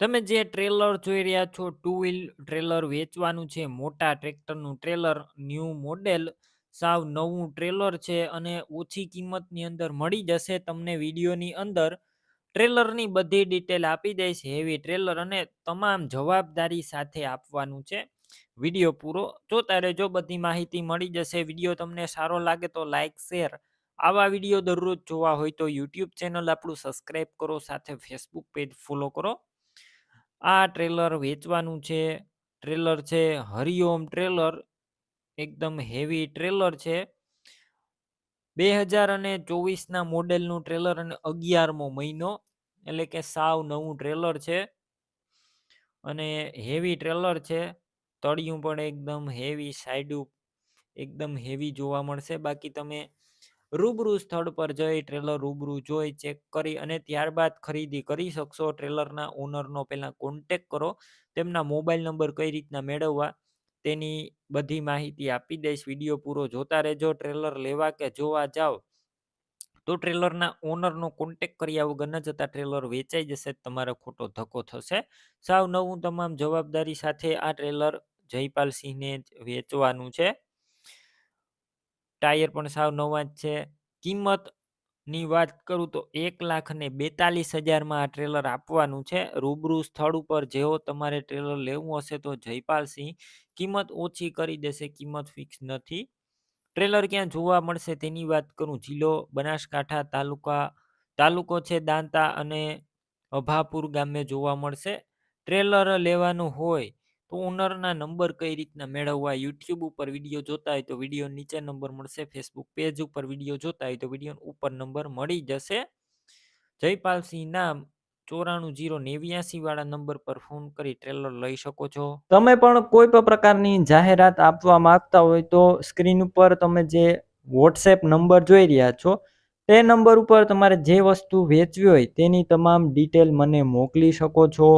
તમે જે ટ્રેલર જોઈ રહ્યા છો, ટુ વ્હીલ ટ્રેલર વેચવાનું છે, મોટા ટ્રેક્ટરનું ટ્રેલર, ન્યૂ મોડેલ, સાવ નવું ટ્રેલર છે અને ઓછી કિંમતની અંદર મળી જશે તમને વિડીયોની અંદર. ટ્રેલરની બધી ડિટેલ આપી દઈશ, હેવી ટ્રેલર અને તમામ જવાબદારી સાથે આપવાનું છે. વીડિયો પૂરો જોતા રહેજો, બધી માહિતી મળી જશે. વીડિયો તમને સારો લાગે તો લાઈક, શેર. આવા વીડિયો દરરોજ જોવા હોય તો યુટ્યુબ ચેનલ આપણું સબસ્ક્રાઈબ કરો, સાથે ફેસબુક પેજ ફોલો કરો. આ ટ્રેલર વેચવાનું છે. ટ્રેલર છે હરિઓમ ટ્રેલર. એકદમ હેવી ટ્રેલર છે. બે હજાર અને ચોવીસના મોડેલનું ટ્રેલર અને અગિયારમો મહિનો. એટલે કે સાવ નવું ટ્રેલર છે. અને હેવી ટ્રેલર છે. તળિયું પણ એકદમ હેવી સાઈડ એકદમ હેવી જોવા મળશે. બાકી તમે રૂબરૂ સ્થળ પર જઈ ટ્રેલર રૂબરૂ જોઈ ચેક કરી અને ત્યારબાદ ખરીદી કરી શકશો. ટ્રેલરના ઓનરનો પહેલાં કોન્ટેક કરો, તેમના મોબાઈલ નંબર કઈ રીતના મેળવવા તેની બધી માહિતી આપી દઈશ. વીડિયો પૂરો જોતા રહેજો. ટ્રેલર લેવા કે જોવા જાઓ તો ટ્રેલરના ઓનરનો કોન્ટેક કર્યા વગર ન જતા ટ્રેલર વેચાઈ જશે. તમારો ખોટો ધક્કો થશે. સાવ નવું તમામ જવાબદારી સાથે આ ટ્રેલર જયપાલસિંહને જ વેચવાનું છે. ટાયર પણ સાવ નવા જ છે. કિંમતની વાત કરું તો એક લાખ ને બેતાલીસ હજારમાં આ ટ્રેલર આપવાનું છે. રૂબરૂ સ્થળ ઉપર જેવો તમારે ટ્રેલર લેવું હશે તો જયપાલસિંહ કિંમત ઓછી કરી દેશે, કિંમત ફિક્સ નથી. ટ્રેલર ક્યાં જોવા મળશે તેની વાત કરું. જિલ્લો બનાસકાંઠા તાલુકા, તાલુકો છે દાંતા અને અભાપુર ગામે જોવા મળશે. ટ્રેલર લેવાનું હોય તો ઓનરના નંબર કઈ રીતના મેળવવા? યુટ્યુબ ઉપર વીડિયો જોતા હોય તો વીડિયો નીચે નંબર મળશે. ફેસબુક પેજ ઉપર વીડિયો જોતા હોય તો વીડિયો ઉપર નંબર મળી જશે. જયપાલસિંહ નામ ચોરાણું જીરો નેવ્યાસી વાળા નંબર પર ફોન કરી ટ્રેલર લઈ શકો છો. તમે પણ કોઈ પણ પ્રકારની જાહેરાત આપવા માંગતા હોય તો સ્ક્રીન ઉપર તમે જે વોટ્સએપ નંબર જોઈ રહ્યા છો, તે નંબર ઉપર તમારે જે વસ્તુ વેચવી હોય તેની તમામ ડિટેલ મને મોકલી શકો છો.